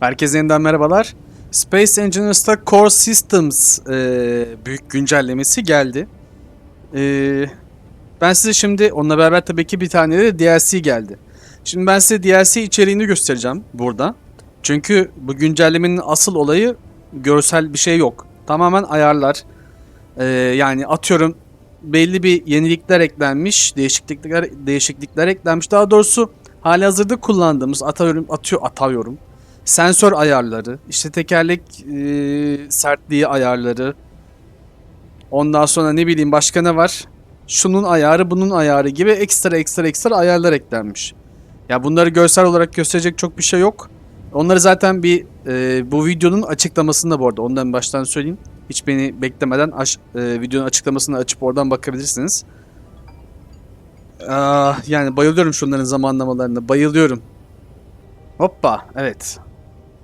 Herkese yeniden merhabalar. Space Engineers'ta Core Systems e, büyük güncellemesi geldi. E, ben size şimdi onunla beraber tabii ki bir tane de DLC geldi. Şimdi ben size DLC içeriğini göstereceğim burada. Çünkü bu güncellemenin asıl olayı görsel bir şey yok. Tamamen ayarlar. E, yani atıyorum belli bir yenilikler eklenmiş, değişiklikler değişiklikler eklenmiş. Daha doğrusu hali hazırda kullandığımız atıyorum atıyor atıyorum sensör ayarları, işte tekerlek e, sertliği ayarları. Ondan sonra ne bileyim başka ne var? Şunun ayarı, bunun ayarı gibi ekstra ekstra ekstra ayarlar eklenmiş. Ya bunları görsel olarak gösterecek çok bir şey yok. Onları zaten bir e, bu videonun açıklamasında bu arada. Ondan baştan söyleyeyim. Hiç beni beklemeden aş, e, videonun açıklamasını açıp oradan bakabilirsiniz. Ah, yani bayılıyorum şunların zamanlamalarına. Bayılıyorum. Hoppa evet.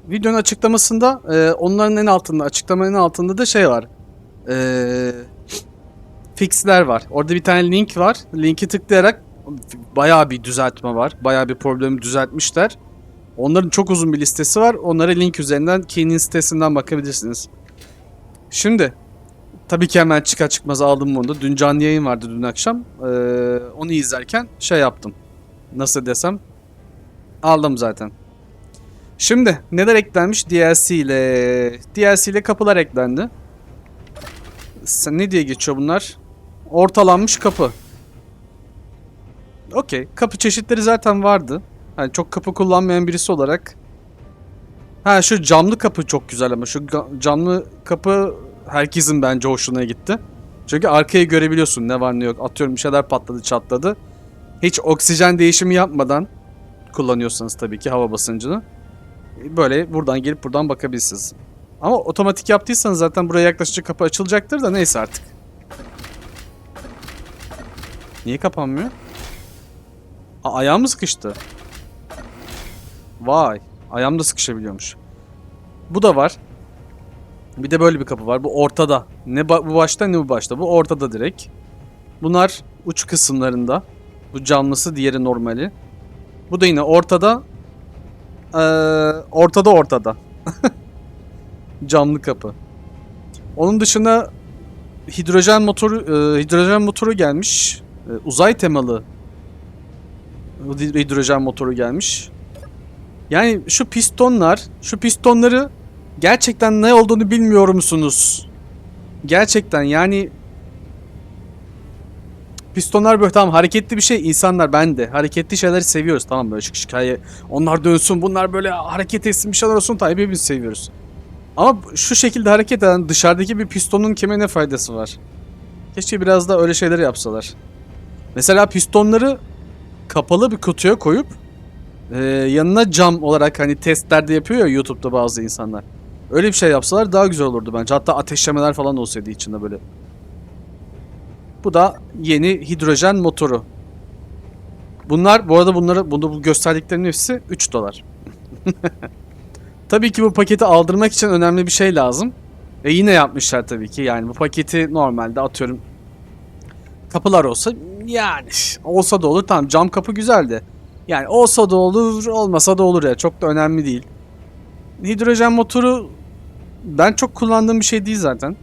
Videonun açıklamasında e, onların en altında açıklamanın altında da şey var. E, fixler var. Orada bir tane link var. Linki tıklayarak bayağı bir düzeltme var. Bayağı bir problemi düzeltmişler. Onların çok uzun bir listesi var. Onlara link üzerinden Key'nin sitesinden bakabilirsiniz. Şimdi tabii ki hemen çıkar çıkmaz aldım bunu da. Dün canlı yayın vardı dün akşam. E, onu izlerken şey yaptım. Nasıl desem aldım zaten. Şimdi neler eklenmiş DLC ile? DLC ile kapılar eklendi. Sen ne diye geçiyor bunlar? Ortalanmış kapı. Okey. Kapı çeşitleri zaten vardı. Yani çok kapı kullanmayan birisi olarak. Ha şu camlı kapı çok güzel ama şu camlı kapı herkesin bence hoşuna gitti. Çünkü arkayı görebiliyorsun ne var ne yok. Atıyorum bir şeyler patladı çatladı. Hiç oksijen değişimi yapmadan kullanıyorsanız tabii ki hava basıncını böyle buradan gelip buradan bakabilirsiniz. Ama otomatik yaptıysanız zaten buraya yaklaşınca kapı açılacaktır da neyse artık. Niye kapanmıyor? Aa, ayağım mı sıkıştı? Vay. Ayağım da sıkışabiliyormuş. Bu da var. Bir de böyle bir kapı var. Bu ortada. Ne ba- bu başta ne bu başta. Bu ortada direkt. Bunlar uç kısımlarında. Bu camlısı diğeri normali. Bu da yine ortada. Ee, ortada ortada. Camlı kapı. Onun dışında hidrojen motoru e, hidrojen motoru gelmiş. E, uzay temalı hid- hidrojen motoru gelmiş. Yani şu pistonlar, şu pistonları gerçekten ne olduğunu bilmiyor musunuz? Gerçekten yani pistonlar böyle tamam hareketli bir şey insanlar ben de hareketli şeyleri seviyoruz tamam böyle şık şık onlar dönsün bunlar böyle hareket etsin bir şeyler olsun tabii hepimiz seviyoruz. Ama şu şekilde hareket eden dışarıdaki bir pistonun kime ne faydası var? Keşke biraz da öyle şeyler yapsalar. Mesela pistonları kapalı bir kutuya koyup e, yanına cam olarak hani testlerde yapıyor ya YouTube'da bazı insanlar. Öyle bir şey yapsalar daha güzel olurdu bence. Hatta ateşlemeler falan olsaydı içinde böyle. Bu da yeni hidrojen motoru. Bunlar bu arada bunları bunu bu gösterdiklerinin hepsi 3 dolar. tabii ki bu paketi aldırmak için önemli bir şey lazım. Ve yine yapmışlar tabii ki. Yani bu paketi normalde atıyorum kapılar olsa yani olsa da olur. Tamam cam kapı güzeldi. Yani olsa da olur, olmasa da olur ya. Çok da önemli değil. Hidrojen motoru ben çok kullandığım bir şey değil zaten.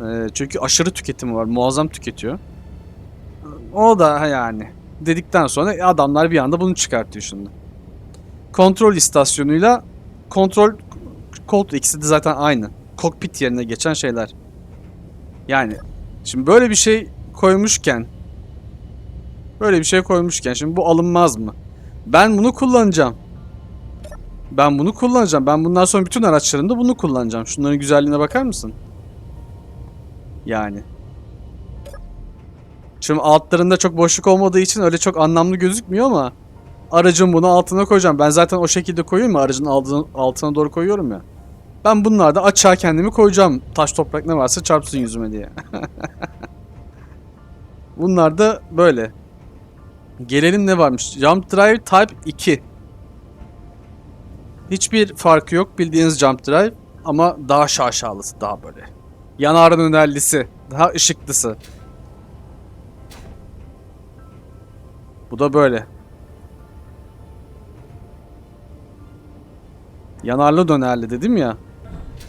Ee, çünkü aşırı tüketimi var. Muazzam tüketiyor. O da yani dedikten sonra adamlar bir anda bunu çıkartıyor şimdi. Kontrol istasyonuyla kontrol koltuğu ikisi de zaten aynı. Kokpit yerine geçen şeyler. Yani şimdi böyle bir şey koymuşken böyle bir şey koymuşken şimdi bu alınmaz mı? Ben bunu kullanacağım. Ben bunu kullanacağım. Ben bundan sonra bütün araçlarımda bunu kullanacağım. Şunların güzelliğine bakar mısın? Yani. Şimdi altlarında çok boşluk olmadığı için öyle çok anlamlı gözükmüyor ama aracın bunu altına koyacağım. Ben zaten o şekilde koyuyorum ya aracın altına, doğru koyuyorum ya. Ben bunlarda açığa kendimi koyacağım. Taş toprak ne varsa çarpsın yüzüme diye. Bunlar da böyle. Gelelim ne varmış? Jump Drive Type 2. Hiçbir farkı yok bildiğiniz Jump Drive ama daha şaşalısı, daha böyle. Yanarın önerlisi, daha ışıklısı. Bu da böyle. Yanarlı dönerli dedim ya.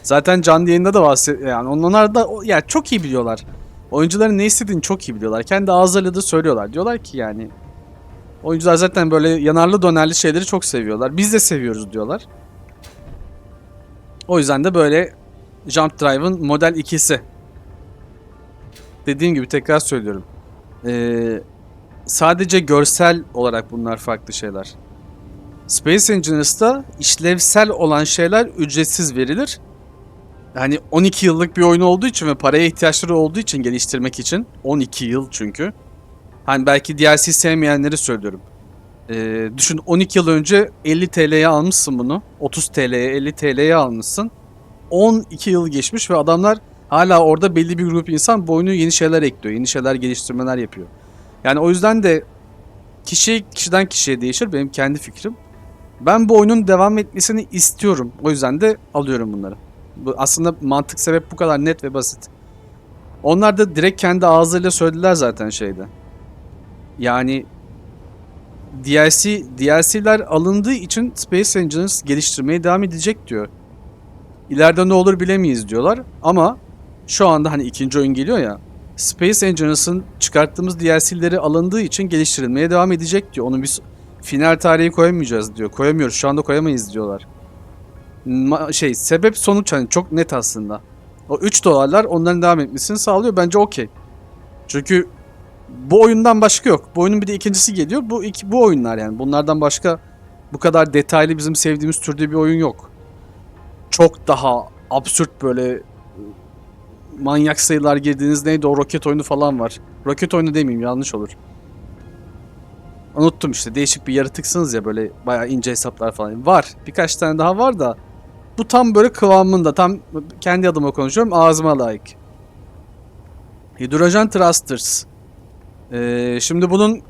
Zaten canlı yayında da bahset yani onlar da ya çok iyi biliyorlar. Oyuncuların ne istediğini çok iyi biliyorlar. Kendi ağızlarıyla da söylüyorlar. Diyorlar ki yani oyuncular zaten böyle yanarlı dönerli şeyleri çok seviyorlar. Biz de seviyoruz diyorlar. O yüzden de böyle Jump Drive'ın Model 2'si. Dediğim gibi tekrar söylüyorum. Ee, sadece görsel olarak bunlar farklı şeyler. Space Engineers'ta işlevsel olan şeyler ücretsiz verilir. Yani 12 yıllık bir oyun olduğu için ve paraya ihtiyaçları olduğu için geliştirmek için 12 yıl çünkü. Hani belki DLC sevmeyenleri söylüyorum. Ee, düşün 12 yıl önce 50 TL'ye almışsın bunu. 30 TL'ye 50 TL'ye almışsın. 12 yıl geçmiş ve adamlar hala orada belli bir grup insan bu oyunu yeni şeyler ekliyor. Yeni şeyler geliştirmeler yapıyor. Yani o yüzden de kişi kişiden kişiye değişir benim kendi fikrim. Ben bu oyunun devam etmesini istiyorum. O yüzden de alıyorum bunları. Bu aslında mantık sebep bu kadar net ve basit. Onlar da direkt kendi ağızlarıyla söylediler zaten şeyde. Yani DLC DLC'ler alındığı için Space Engineers geliştirmeye devam edecek diyor. İleride ne olur bilemeyiz diyorlar ama şu anda hani ikinci oyun geliyor ya. Space Engineers'ın çıkarttığımız DLC'leri alındığı için geliştirilmeye devam edecek diyor. Onun biz final tarihi koyamayacağız diyor. Koyamıyoruz. Şu anda koyamayız diyorlar. Ma- şey sebep sonuç hani çok net aslında. O 3 dolarlar onların devam etmesini sağlıyor. Bence okey. Çünkü bu oyundan başka yok. Bu oyunun bir de ikincisi geliyor. Bu iki, bu oyunlar yani. Bunlardan başka bu kadar detaylı bizim sevdiğimiz türde bir oyun yok. Çok daha absürt böyle manyak sayılar girdiğiniz neydi o roket oyunu falan var. Roket oyunu demeyeyim yanlış olur. Unuttum işte değişik bir yaratıksınız ya böyle bayağı ince hesaplar falan. Var. Birkaç tane daha var da bu tam böyle kıvamında tam kendi adıma konuşuyorum ağzıma layık. Hydrogen Thrusters. Ee, şimdi bunun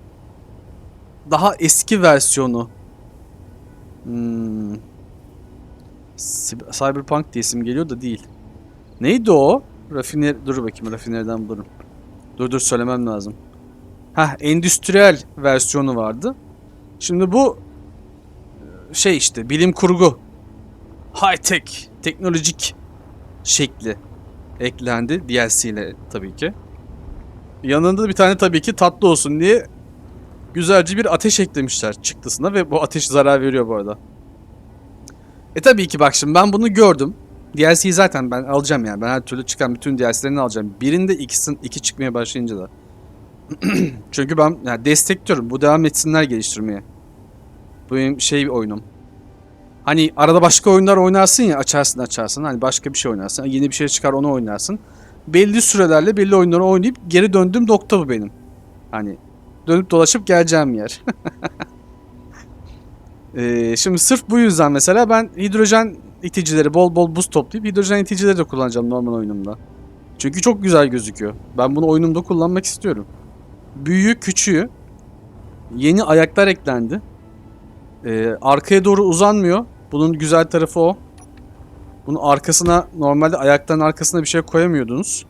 daha eski versiyonu. Hmm. Cyb- Cyberpunk diye isim geliyor da değil. Neydi o? Rafiner dur bakayım rafineriden bulurum. Dur dur söylemem lazım. Heh endüstriyel versiyonu vardı. Şimdi bu e, şey işte bilim kurgu high tech teknolojik şekli eklendi DLC ile tabii ki. Yanında bir tane tabii ki tatlı olsun diye güzelce bir ateş eklemişler çıktısına ve bu ateş zarar veriyor bu arada. E tabii ki bak şimdi ben bunu gördüm. DLC'yi zaten ben alacağım yani. Ben her türlü çıkan bütün DLC'lerini alacağım. Birinde ikisin iki çıkmaya başlayınca da. Çünkü ben yani destekliyorum. Bu devam etsinler geliştirmeye. Bu benim şey oyunum. Hani arada başka oyunlar oynarsın ya açarsın açarsın. Hani başka bir şey oynarsın. Yeni bir şey çıkar onu oynarsın. Belli sürelerle belli oyunları oynayıp geri döndüğüm nokta bu benim. Hani dönüp dolaşıp geleceğim yer. Ee, şimdi sırf bu yüzden mesela ben hidrojen iticileri bol bol buz toplayıp hidrojen iticileri de kullanacağım normal oyunumda. Çünkü çok güzel gözüküyor. Ben bunu oyunumda kullanmak istiyorum. Büyüğü, küçüğü. Yeni ayaklar eklendi. Ee, arkaya doğru uzanmıyor. Bunun güzel tarafı o. Bunun arkasına normalde ayakların arkasına bir şey koyamıyordunuz.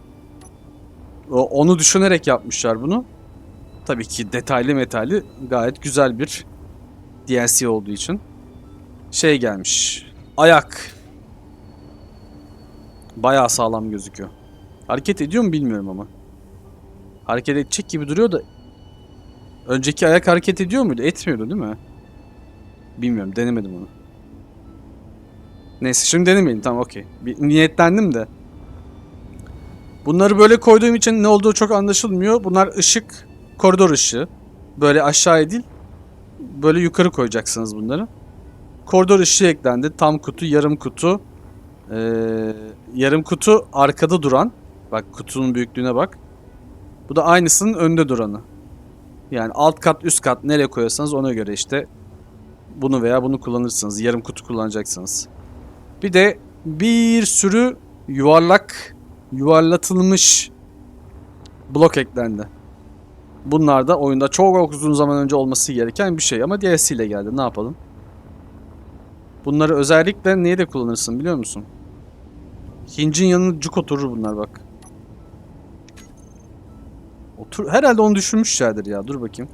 O, onu düşünerek yapmışlar bunu. Tabii ki detaylı metali gayet güzel bir DLC olduğu için. Şey gelmiş. Ayak. Bayağı sağlam gözüküyor. Hareket ediyor mu bilmiyorum ama. Hareket edecek gibi duruyor da önceki ayak hareket ediyor muydu? Etmiyordu değil mi? Bilmiyorum denemedim onu. Neyse şimdi denemeyin tamam okey. Niyetlendim de. Bunları böyle koyduğum için ne olduğu çok anlaşılmıyor. Bunlar ışık, koridor ışığı. Böyle aşağıya değil, böyle yukarı koyacaksınız bunları. Koridor ışığı eklendi. Tam kutu, yarım kutu. Ee, yarım kutu arkada duran. Bak kutunun büyüklüğüne bak. Bu da aynısının önde duranı. Yani alt kat üst kat nereye koyarsanız ona göre işte bunu veya bunu kullanırsınız. Yarım kutu kullanacaksınız. Bir de bir sürü yuvarlak yuvarlatılmış blok eklendi bunlar da oyunda çok uzun zaman önce olması gereken bir şey ama DLC ile geldi ne yapalım. Bunları özellikle niye de kullanırsın biliyor musun? Hincin yanına cuk oturur bunlar bak. Otur herhalde onu düşünmüşlerdir ya. Dur bakayım.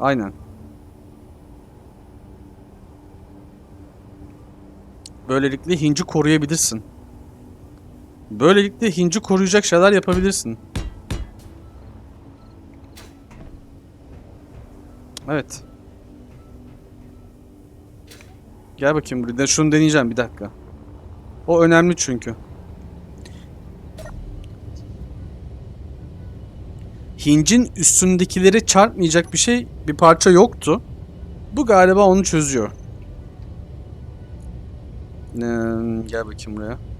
Aynen. Böylelikle hinci koruyabilirsin. Böylelikle hinci koruyacak şeyler yapabilirsin. Evet. Gel bakayım buraya. Şunu deneyeceğim bir dakika. O önemli çünkü. Hincin üstündekileri çarpmayacak bir şey, bir parça yoktu. Bu galiba onu çözüyor. Ee, gel bakayım buraya.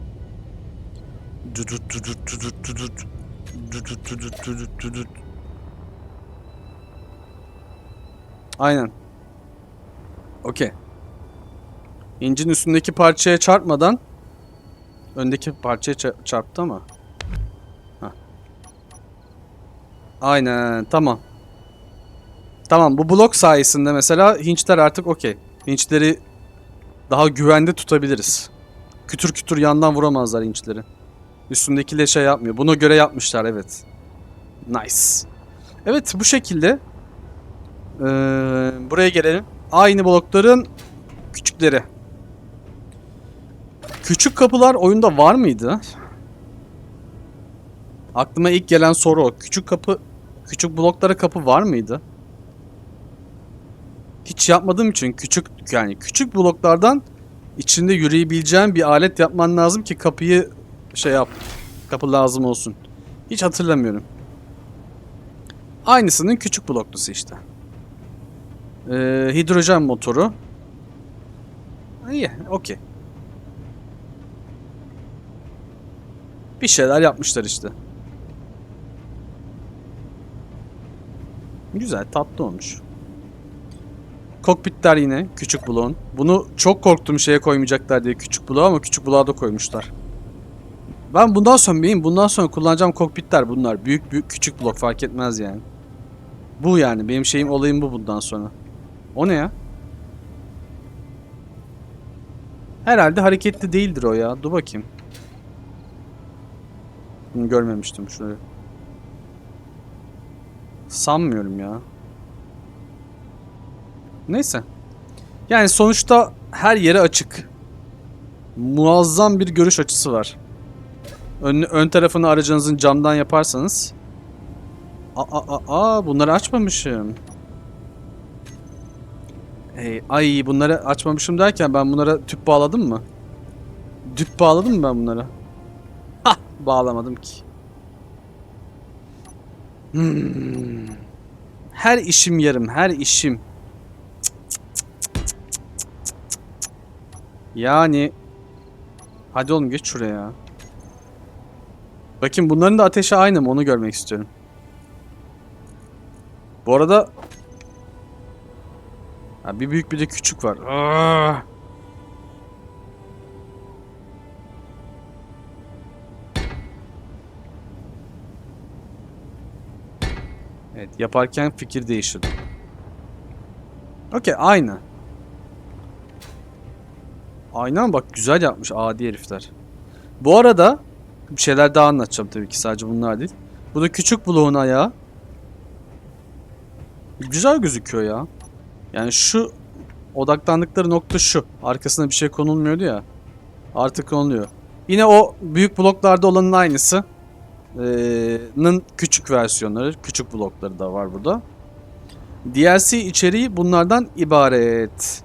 Dudut. Aynen. Okey. İncin üstündeki parçaya çarpmadan öndeki parçaya ça- çarptı ama. Hah. Aynen tamam. Tamam bu blok sayesinde mesela hinçler artık okey. Hinçleri daha güvende tutabiliriz. Kütür kütür yandan vuramazlar hinçleri. Üstündekiyle şey yapmıyor. Buna göre yapmışlar evet. Nice. Evet bu şekilde. Ee, buraya gelelim. Aynı blokların küçükleri. Küçük kapılar oyunda var mıydı? Aklıma ilk gelen soru o. Küçük kapı, küçük bloklara kapı var mıydı? Hiç yapmadığım için küçük yani küçük bloklardan içinde yürüyebileceğin bir alet yapman lazım ki kapıyı şey yap. Kapı lazım olsun. Hiç hatırlamıyorum. Aynısının küçük bloklusu işte. Ee, hidrojen motoru. İyi, okey. Bir şeyler yapmışlar işte. Güzel, tatlı olmuş. Kokpitler yine küçük bloğun. Bunu çok korktum şeye koymayacaklar diye küçük bloğa ama küçük bloğa da koymuşlar. Ben bundan sonra benim bundan sonra kullanacağım kokpitler bunlar. Büyük büyük küçük blok fark etmez yani. Bu yani benim şeyim olayım bu bundan sonra. O ne ya? Herhalde hareketli değildir o ya. Dur bakayım. Bunu görmemiştim şurayı. Sanmıyorum ya. Neyse. Yani sonuçta her yere açık. Muazzam bir görüş açısı var. Ön, ön tarafını aracınızın camdan yaparsanız. Aa, aa, aa bunları açmamışım. Hey, ay bunları açmamışım derken ben bunlara tüp bağladım mı? Tüp bağladım mı ben bunlara? Hah bağlamadım ki. Hmm. Her işim yarım, her işim. Yani Hadi oğlum geç şuraya. Bakın bunların da ateşi aynı mı onu görmek istiyorum. Bu arada ha, bir büyük bir de küçük var. Aa! Evet yaparken fikir değiştirdim. Okey aynı. Aynen bak güzel yapmış adi herifler. Bu arada bir şeyler daha anlatacağım tabii ki sadece bunlar değil. Bu da küçük bloğun ayağı. Güzel gözüküyor ya. Yani şu odaklandıkları nokta şu. Arkasına bir şey konulmuyordu ya. Artık konuluyor. Yine o büyük bloklarda olanın aynısı. Ee, nın küçük versiyonları, küçük blokları da var burada. DLC içeriği bunlardan ibaret.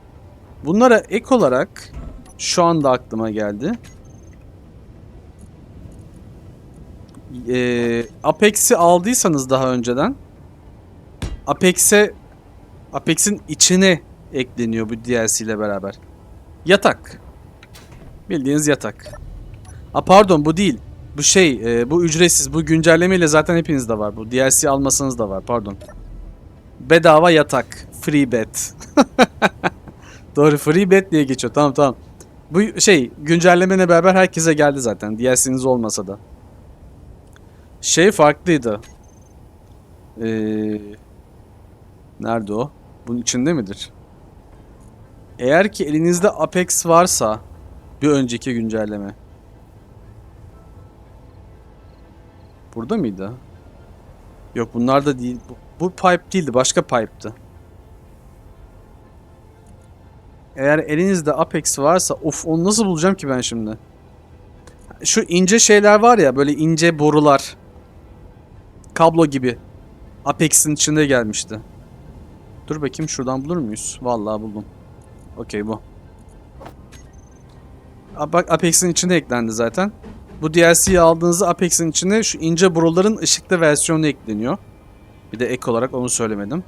Bunlara ek olarak şu anda aklıma geldi. Ee, Apex'i aldıysanız daha önceden Apex'e Apex'in içine ekleniyor bu DLC ile beraber. Yatak. Bildiğiniz yatak. A pardon bu değil. Bu şey, e, bu ücretsiz. Bu güncellemeyle zaten hepinizde var. Bu DLC almasanız da var. Pardon. Bedava yatak. Free bed. Doğru free bed diye geçiyor. Tamam tamam. Bu şey güncellemeyle beraber herkese geldi zaten. DLC'niz olmasa da. Şey farklıydı. Ee, nerede o? Bunun içinde midir? Eğer ki elinizde Apex varsa bir önceki güncelleme. Burada mıydı? Yok bunlar da değil. Bu, bu pipe değildi. Başka pipe'tı. Eğer elinizde Apex varsa of onu nasıl bulacağım ki ben şimdi? Şu ince şeyler var ya böyle ince borular. Kablo gibi. Apex'in içinde gelmişti. Dur bakayım şuradan bulur muyuz? Vallahi buldum. Okey bu. Bak Apex'in içinde eklendi zaten. Bu DLC'yi aldığınızda Apex'in içine şu ince boruların ışıklı versiyonu ekleniyor. Bir de ek olarak onu söylemedim.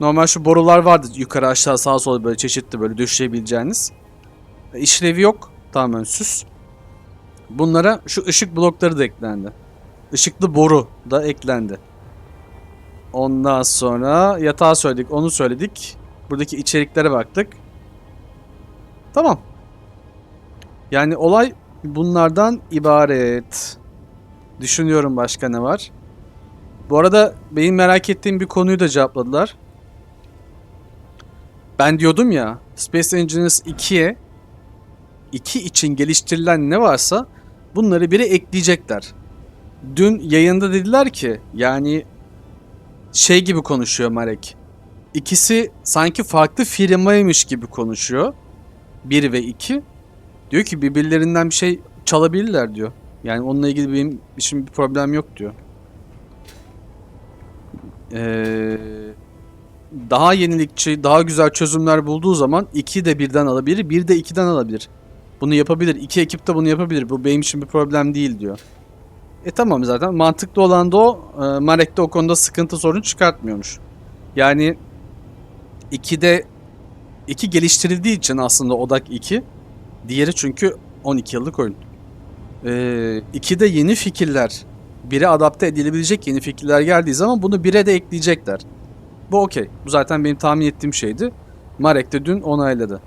Normal şu borular vardı yukarı aşağı sağa sola böyle çeşitli böyle düşleyebileceğiniz. E, İşlevi yok. Tamamen süs. Bunlara şu ışık blokları da eklendi. Işıklı boru da eklendi. Ondan sonra yatağı söyledik, onu söyledik. Buradaki içeriklere baktık. Tamam. Yani olay bunlardan ibaret. Düşünüyorum başka ne var. Bu arada benim merak ettiğim bir konuyu da cevapladılar. Ben diyordum ya Space Engineers 2'ye 2 için geliştirilen ne varsa bunları biri ekleyecekler. Dün yayında dediler ki yani şey gibi konuşuyor Marek. İkisi sanki farklı firmaymış gibi konuşuyor. 1 ve 2. Diyor ki birbirlerinden bir şey çalabilirler diyor. Yani onunla ilgili benim için bir problem yok diyor. Ee, daha yenilikçi, daha güzel çözümler bulduğu zaman 2 de birden alabilir, 1 de 2'den alabilir. Bunu yapabilir. İki ekip de bunu yapabilir. Bu benim için bir problem değil diyor. E tamam zaten mantıklı olan da o. E, Marek de o konuda sıkıntı sorun çıkartmıyormuş. Yani 2'de 2 geliştirildiği için aslında odak 2. Diğeri çünkü 12 yıllık oyun. E, 2'de yeni fikirler, bire adapte edilebilecek yeni fikirler geldiği zaman bunu 1'e de ekleyecekler. Bu okey. Bu zaten benim tahmin ettiğim şeydi. Marek de dün onayladı.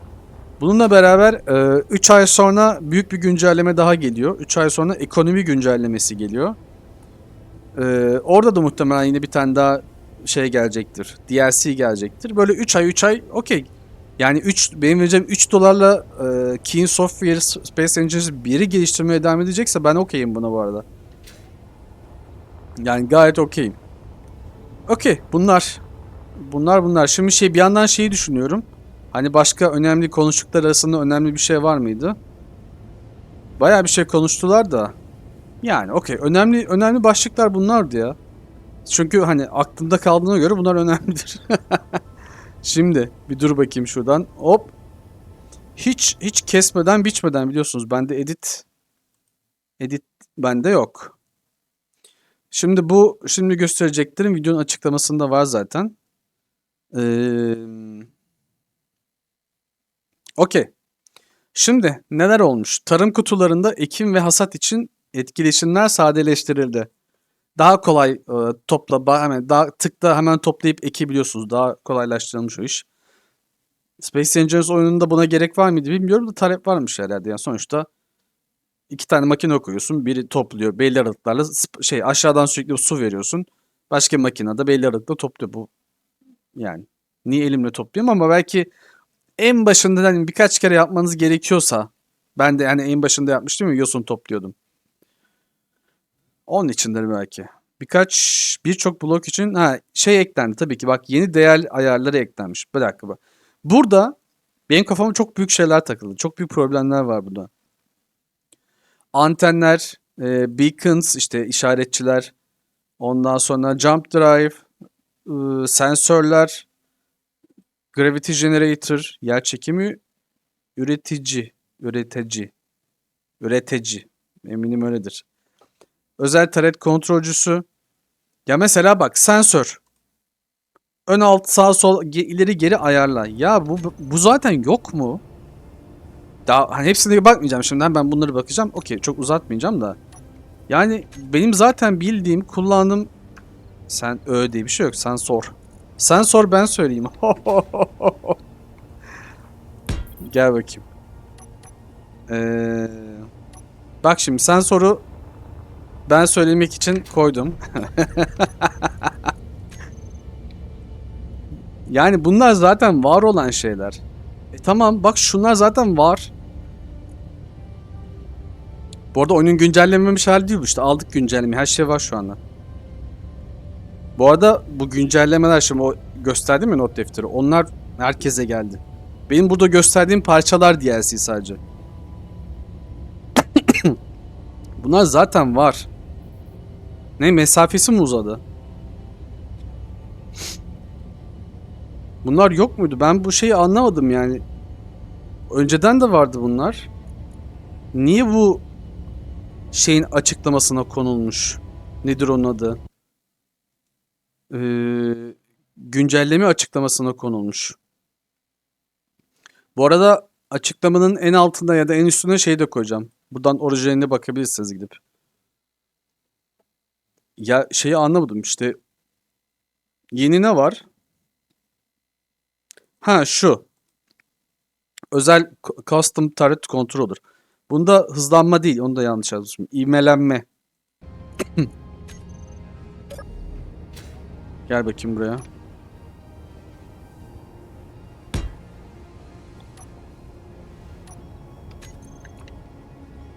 Bununla beraber 3 ay sonra büyük bir güncelleme daha geliyor. 3 ay sonra ekonomi güncellemesi geliyor. E, orada da muhtemelen yine bir tane daha şey gelecektir. DLC gelecektir. Böyle 3 ay 3 ay okey. Yani 3 benim vereceğim 3 dolarla e, Keen Software Space Engines 1'i geliştirmeye devam edecekse ben okeyim buna bu arada. Yani gayet okeyim. Okey bunlar. Bunlar bunlar. Şimdi şey bir yandan şeyi düşünüyorum. Hani başka önemli konuştuklar arasında önemli bir şey var mıydı? Bayağı bir şey konuştular da. Yani okey önemli önemli başlıklar bunlardı ya. Çünkü hani aklımda kaldığına göre bunlar önemlidir. Şimdi bir dur bakayım şuradan. Hop. Hiç hiç kesmeden biçmeden biliyorsunuz bende edit edit bende yok. Şimdi bu şimdi göstereceklerim videonun açıklamasında var zaten. Eee Okey. Şimdi neler olmuş? Tarım kutularında ekim ve hasat için etkileşimler sadeleştirildi. Daha kolay e, topla hemen daha tıkta hemen toplayıp ekebiliyorsunuz. Daha kolaylaştırılmış o iş. Space Engineers oyununda buna gerek var mıydı bilmiyorum da talep varmış herhalde. Yani sonuçta iki tane makine koyuyorsun. Biri topluyor belli aralıklarla şey aşağıdan sürekli su veriyorsun. Başka makinede belli aralıkla topluyor bu. Yani niye elimle topluyorum ama belki en başında hani birkaç kere yapmanız gerekiyorsa ben de yani en başında yapmıştım ya yosun topluyordum. Onun içindir belki. Birkaç birçok blok için ha şey eklendi tabii ki bak yeni değer ayarları eklenmiş. Bir dakika bak. Burada benim kafama çok büyük şeyler takıldı. Çok büyük problemler var burada. Antenler, e, beacons işte işaretçiler, ondan sonra jump drive, e, sensörler, Gravity Generator, yer çekimi üretici, üretici, üretici. Eminim öyledir. Özel taret kontrolcüsü. Ya mesela bak sensör. Ön alt sağ sol ileri geri ayarla. Ya bu bu zaten yok mu? Daha hani hepsine bakmayacağım şimdiden ben bunları bakacağım. Okey çok uzatmayacağım da. Yani benim zaten bildiğim kullandığım sen ö diye bir şey yok. Sensör. Sensör ben söyleyeyim. Gel bakayım. Ee, bak şimdi sensörü ben söylemek için koydum. yani bunlar zaten var olan şeyler. E tamam bak şunlar zaten var. Bu arada oyunun güncellenmemiş hali değil bu işte aldık güncelleme her şey var şu anda. Bu arada bu güncellemeler şimdi o gösterdim ya not defteri onlar herkese geldi. Benim burada gösterdiğim parçalar DLC sadece. Bunlar zaten var. Ne mesafesi mi uzadı? Bunlar yok muydu? Ben bu şeyi anlamadım yani. Önceden de vardı bunlar. Niye bu şeyin açıklamasına konulmuş? Nedir onun adı? Ee, güncelleme açıklamasına konulmuş. Bu arada açıklamanın en altında ya da en üstüne şey de koyacağım. Buradan orijinaline bakabilirsiniz gidip. Ya şeyi anlamadım işte. Yeni ne var? Ha şu. Özel custom turret controller. Bunda hızlanma değil. Onu da yanlış yazmışım. İvmelenme. Gel bakayım buraya.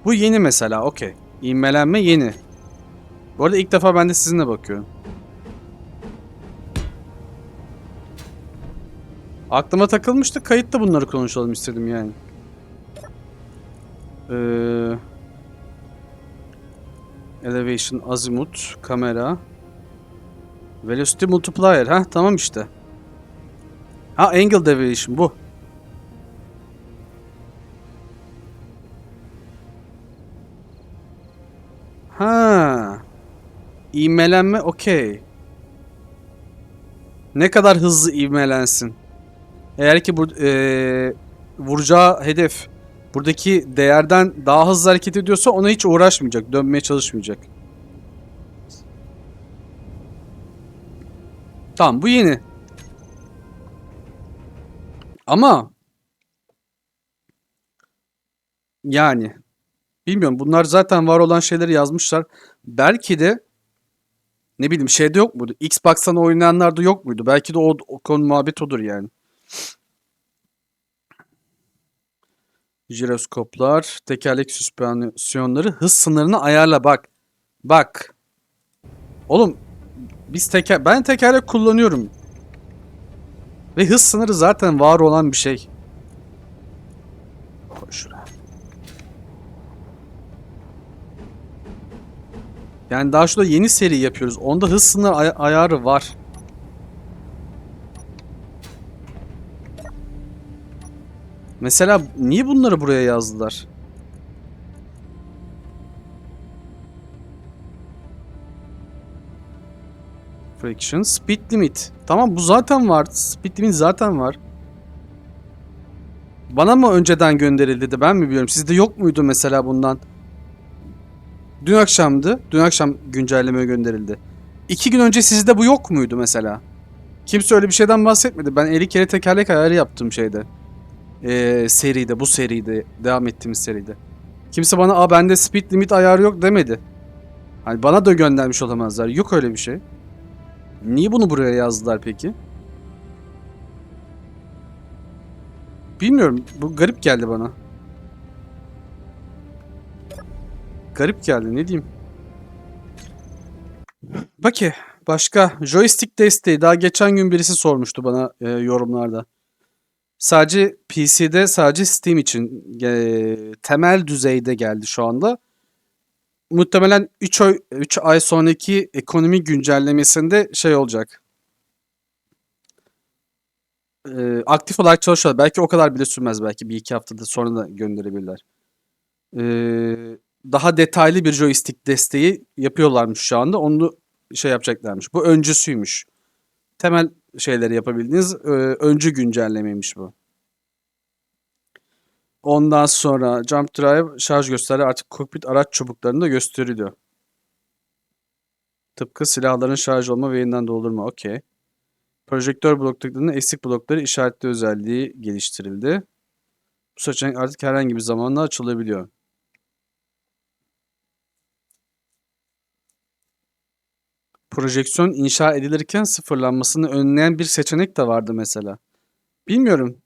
Bu yeni mesela. Okey. İvmelenme yeni. Bu arada ilk defa ben de sizinle bakıyorum. Aklıma takılmıştı. Kayıtta bunları konuşalım istedim yani. Ee, elevation, azimuth, kamera. Velocity multiplier. Ha tamam işte. Ha angle deviation bu. Ha. İvmelenme okey. Ne kadar hızlı ivmelensin. Eğer ki bu eee, vuracağı hedef buradaki değerden daha hızlı hareket ediyorsa ona hiç uğraşmayacak, dönmeye çalışmayacak. Tamam bu yeni. Ama yani bilmiyorum bunlar zaten var olan şeyleri yazmışlar. Belki de ne bileyim şeyde yok muydu? Xbox'tan oynayanlarda yok muydu? Belki de o, o konu muhabbet odur yani. Jiroskoplar, tekerlek süspansiyonları, hız sınırını ayarla bak. Bak. Oğlum biz teker ben tekerlek kullanıyorum. Ve hız sınırı zaten var olan bir şey. Koy şuraya. Yani daha şurada yeni seri yapıyoruz. Onda hız sınır ay- ayarı var. Mesela niye bunları buraya yazdılar? Friction, speed limit. Tamam bu zaten var. Speed limit zaten var. Bana mı önceden gönderildi de ben mi biliyorum? Sizde yok muydu mesela bundan? Dün akşamdı. Dün akşam güncelleme gönderildi. İki gün önce sizde bu yok muydu mesela? Kimse öyle bir şeyden bahsetmedi. Ben 50 kere tekerlek ayarı yaptım şeyde. Ee, seride, bu seride, devam ettiğimiz seride. Kimse bana aa bende speed limit ayarı yok demedi. Hani bana da göndermiş olamazlar. Yok öyle bir şey. Niye bunu buraya yazdılar peki? Bilmiyorum. Bu garip geldi bana. Garip geldi ne diyeyim. Peki başka joystick desteği daha geçen gün birisi sormuştu bana e, yorumlarda. Sadece PC'de sadece Steam için e, temel düzeyde geldi şu anda. Muhtemelen 3 ay, 3 ay sonraki ekonomi güncellemesinde şey olacak. E, aktif olarak çalışıyorlar. Belki o kadar bile sürmez belki bir iki haftada sonra da gönderebilirler. E, daha detaylı bir joystick desteği yapıyorlarmış şu anda. Onu şey yapacaklarmış. Bu öncüsüymüş. Temel şeyleri yapabildiğiniz e, öncü güncellemeymiş bu. Ondan sonra Jump Drive şarj gösterdi artık kokpit araç çubuklarında gösteriliyor. Tıpkı silahların şarj olma ve yeniden doldurma. Okey. Projektör bloklarının eksik blokları işaretli özelliği geliştirildi. Bu seçenek artık herhangi bir zamanda açılabiliyor. Projeksiyon inşa edilirken sıfırlanmasını önleyen bir seçenek de vardı mesela. Bilmiyorum.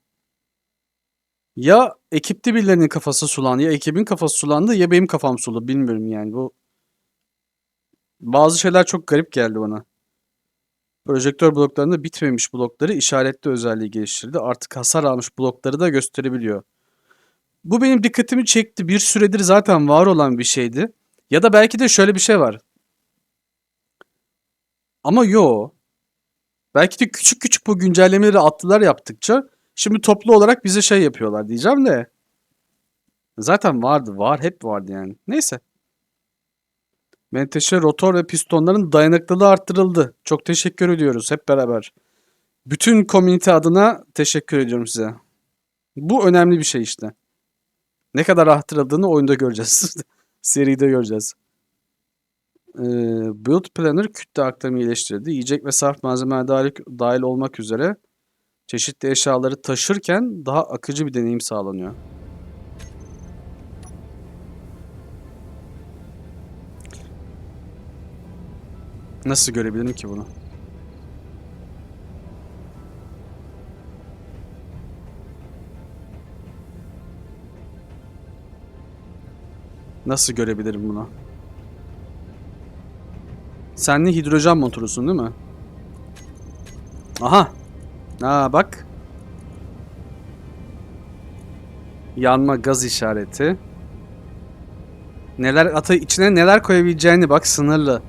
Ya ekipte birilerinin kafası sulandı ya ekibin kafası sulandı ya benim kafam sulu. Bilmiyorum yani bu. Bazı şeyler çok garip geldi bana. Projektör bloklarında bitmemiş blokları işaretli özelliği geliştirdi. Artık hasar almış blokları da gösterebiliyor. Bu benim dikkatimi çekti. Bir süredir zaten var olan bir şeydi. Ya da belki de şöyle bir şey var. Ama yo. Belki de küçük küçük bu güncellemeleri attılar yaptıkça şimdi toplu olarak bize şey yapıyorlar diyeceğim de. Zaten vardı. Var. Hep vardı yani. Neyse. Menteşe rotor ve pistonların dayanıklılığı arttırıldı. Çok teşekkür ediyoruz hep beraber. Bütün komünite adına teşekkür ediyorum size. Bu önemli bir şey işte. Ne kadar arttırıldığını oyunda göreceğiz. Seride göreceğiz. Ee, Build Planner kütle aktarımı iyileştirdi. Yiyecek ve sarf malzemeler dahil, dahil olmak üzere çeşitli eşyaları taşırken daha akıcı bir deneyim sağlanıyor. Nasıl görebilirim ki bunu? Nasıl görebilirim bunu? Sen de hidrojen motorusun değil mi? Aha. Aa bak. Yanma gaz işareti. Neler ata içine neler koyabileceğini bak sınırlı.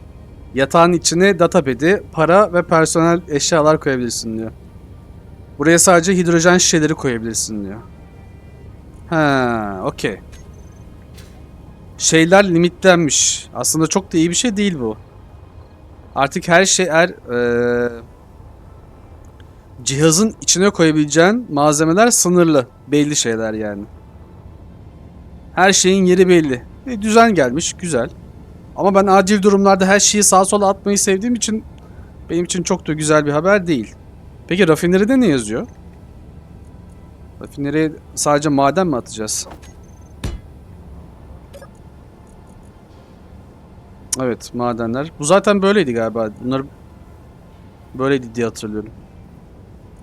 Yatağın içine datapad'i, para ve personel eşyalar koyabilirsin diyor. Buraya sadece hidrojen şişeleri koyabilirsin diyor. Ha, okey. Şeyler limitlenmiş. Aslında çok da iyi bir şey değil bu. Artık her şey er eee, cihazın içine koyabileceğin malzemeler sınırlı. Belli şeyler yani. Her şeyin yeri belli. E, düzen gelmiş. Güzel. Ama ben acil durumlarda her şeyi sağa sola atmayı sevdiğim için benim için çok da güzel bir haber değil. Peki rafineride ne yazıyor? Rafineriye sadece maden mi atacağız? Evet madenler. Bu zaten böyleydi galiba. Bunlar böyleydi diye hatırlıyorum.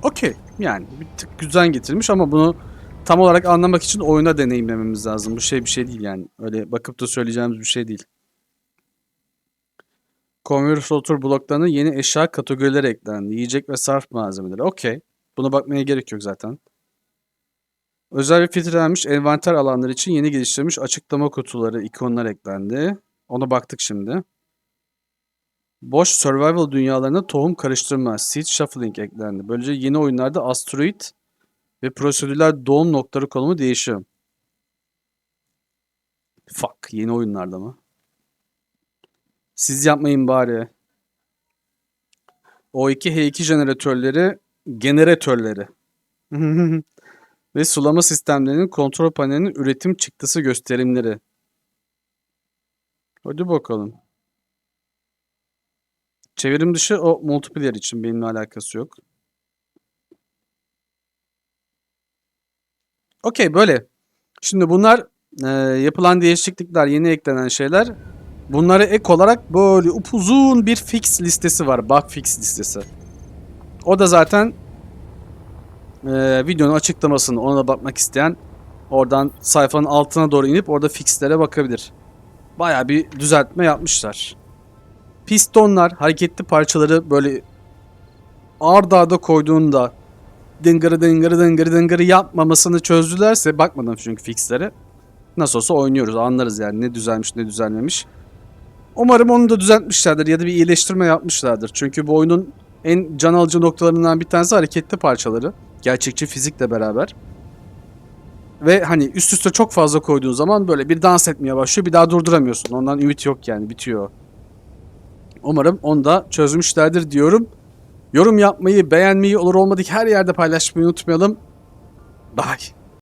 Okey. Yani bir tık düzen getirmiş ama bunu tam olarak anlamak için oyuna deneyimlememiz lazım. Bu şey bir şey değil yani. Öyle bakıp da söyleyeceğimiz bir şey değil. Conveyor filter bloklarına yeni eşya kategorileri eklendi. Yiyecek ve sarf malzemeleri. Okey. Buna bakmaya gerek yok zaten. Özel filtrelenmiş envanter alanları için yeni geliştirilmiş açıklama kutuları, ikonlar eklendi. Ona baktık şimdi. Boş survival dünyalarına tohum karıştırma, seed shuffling eklendi. Böylece yeni oyunlarda asteroid ve prosedürler doğum noktaları konumu değişiyor. Fuck, yeni oyunlarda mı? Siz yapmayın bari. O2 H2 jeneratörleri, generatörleri. ve sulama sistemlerinin kontrol panelinin üretim çıktısı gösterimleri. Hadi bakalım. Çevirim dışı o multiplayer için benimle alakası yok. Okey böyle. Şimdi bunlar e, yapılan değişiklikler, yeni eklenen şeyler. Bunlara ek olarak böyle upuzun bir fix listesi var. Bug fix listesi. O da zaten e, videonun açıklamasını ona bakmak isteyen oradan sayfanın altına doğru inip orada fixlere bakabilir. Baya bir düzeltme yapmışlar. Pistonlar, hareketli parçaları böyle ard arda koyduğunda dıngırı dıngırı dıngırı dıngırı yapmamasını çözdülerse bakmadım çünkü fixlere. Nasıl olsa oynuyoruz anlarız yani ne düzelmiş ne düzelmemiş. Umarım onu da düzeltmişlerdir ya da bir iyileştirme yapmışlardır. Çünkü bu oyunun en can alıcı noktalarından bir tanesi hareketli parçaları. Gerçekçi fizikle beraber. Ve hani üst üste çok fazla koyduğun zaman böyle bir dans etmeye başlıyor. Bir daha durduramıyorsun. Ondan ümit yok yani bitiyor. Umarım onu da çözmüşlerdir diyorum. Yorum yapmayı, beğenmeyi olur olmadık her yerde paylaşmayı unutmayalım. Bye.